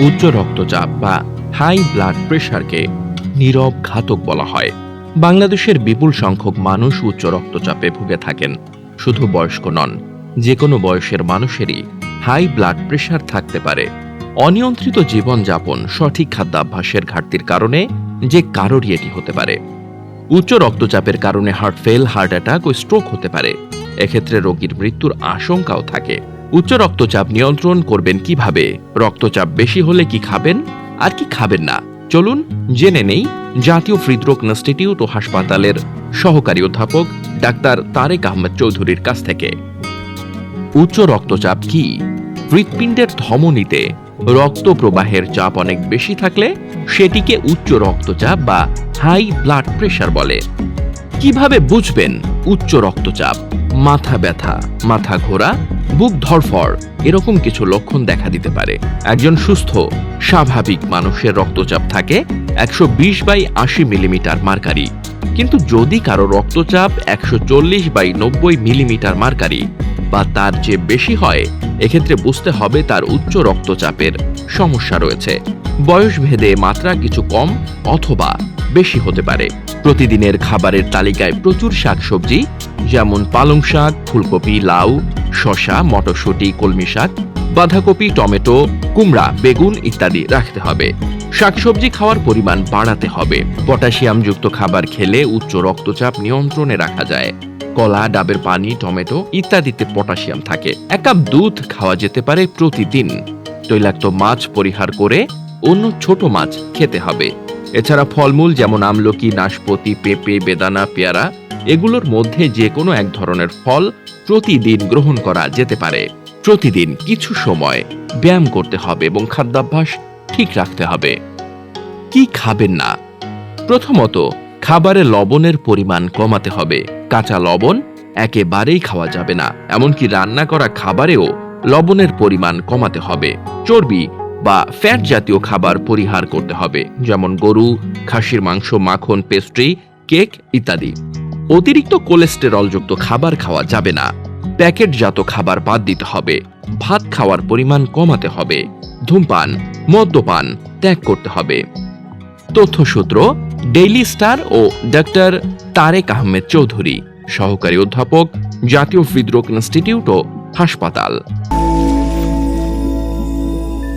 উচ্চ রক্তচাপ বা হাই ব্লাড প্রেশারকে নীরব ঘাতক বলা হয়। বাংলাদেশের বিপুল সংখ্যক মানুষ উচ্চ রক্তচাপে ভুগে থাকেন, শুধু বয়স্ক নন, যে কোনো বয়সের মানুষেরই হাই ব্লাড প্রেশার থাকতে পারে। অনিয়ন্ত্রিত জীবনযাপন সঠিক খাদ্যাভ্যাসের ঘাটতির কারণে যে কারোরই এটি হতে পারে। উচ্চ রক্তচাপের কারণে হার্ট ফেল, হার্ট অ্যাটাক ও স্ট্রোক হতে পারে। এক্ষেত্রে রোগীর মৃত্যুর আশঙ্কাও থাকে। উচ্চ রক্তচাপ নিয়ন্ত্রণ করবেন কীভাবে? রক্তচাপ বেশি হলে কি খাবেন? আর কি খাবেন না? চলুন জেনে নেই জাতীয় হৃদরোগ ইনস্টিটিউট ও হাসপাতালের সহকারী অধ্যাপক ডাক্তার তারেক আহমেদ চৌধুরীর কাছ থেকে। উচ্চ রক্তচাপ কি? হৃৎপিণ্ডের ধমনীতে রক্ত প্রবাহের চাপ অনেক বেশি থাকলে সেটিকে উচ্চ রক্তচাপ বা হাই ব্লাড প্রেশার বলে। কীভাবে বুঝবেন উচ্চ রক্তচাপ? মাথা ব্যথা, মাথা ঘোরা, বুক ধরফর এরকম কিছু লক্ষণ দেখা দিতে পারে। একজন সুস্থ, স্বাভাবিক মানুষের রক্তচাপ থাকে একশো বিশ বাই আশি মিলিমিটার মার্কারি। কিন্তু যদি কারও রক্তচাপ একশো চল্লিশ বাই নব্বই মিলিমিটার মার্কারি বা তার চেয়ে বেশি হয়, এক্ষেত্রে বুঝতে হবে তার উচ্চ রক্তচাপের সমস্যা রয়েছে। বয়স ভেদে মাত্রা কিছু কম অথবা বেশি হতে পারে। প্রতিদিনের খাবারের তালিকায় প্রচুর শাকসবজি, যেমন পালং শাক, ফুলকপি, লাউ, শসা, মটরশুঁটি, কলমি শাক, বাঁধাকপি, টমেটো, কুমড়া, বেগুন ইত্যাদি রাখতে হবে। শাকসবজি খাওয়ার পরিমাণ বাড়াতে হবে। পটাশিয়ামযুক্ত খাবার খেলে উচ্চ রক্তচাপ নিয়ন্ত্রণে রাখা যায়। কলা, ডাবের পানি, টমেটো ইত্যাদিতে পটাশিয়াম থাকে। এক কাপ দুধ খাওয়া যেতে পারে প্রতিদিন। তৈলাক্ত মাছ পরিহার করে অন্য ছোট মাছ খেতে হবে। এছাড়া ফলমূল যেমন আমলকি, নাশপাতি, পেঁপে, বেদানা, পেয়ারা, এগুলোর মধ্যে যে কোনো এক ধরনের ফল প্রতিদিন গ্রহণ করা যেতে পারে। প্রতিদিন কিছু সময় ব্যায়াম করতে হবে এবং খাদ্যাভ্যাস ঠিক রাখতে হবে। কি খাবেন না? প্রথমত, খাবারে লবণের পরিমাণ কমাতে হবে। কাঁচা লবণ একেবারেই খাওয়া যাবে না। এমনকি রান্না করা খাবারেও লবণের পরিমাণ কমাতে হবে। চর্বি বা ফ্যাট জাতীয় খাবার পরিহার করতে হবে, যেমন গরু, খাসির মাংস, মাখন, পেস্ট্রি, কেক ইত্যাদি। অতিরিক্ত কোলেস্টেরলযুক্ত খাবার খাওয়া যাবে না। প্যাকেটজাত খাবার বাদ দিতে হবে। ভাত খাওয়ার পরিমাণ কমাতে হবে। ধূমপান, মদ্যপান ত্যাগ করতে হবে। তথ্যসূত্র, ডেইলি স্টার ও ডক্টর তারেক আহমেদ চৌধুরী। সহকারী অধ্যাপক, জাতীয় হৃদরোগ ইনস্টিটিউট ও হাসপাতাল।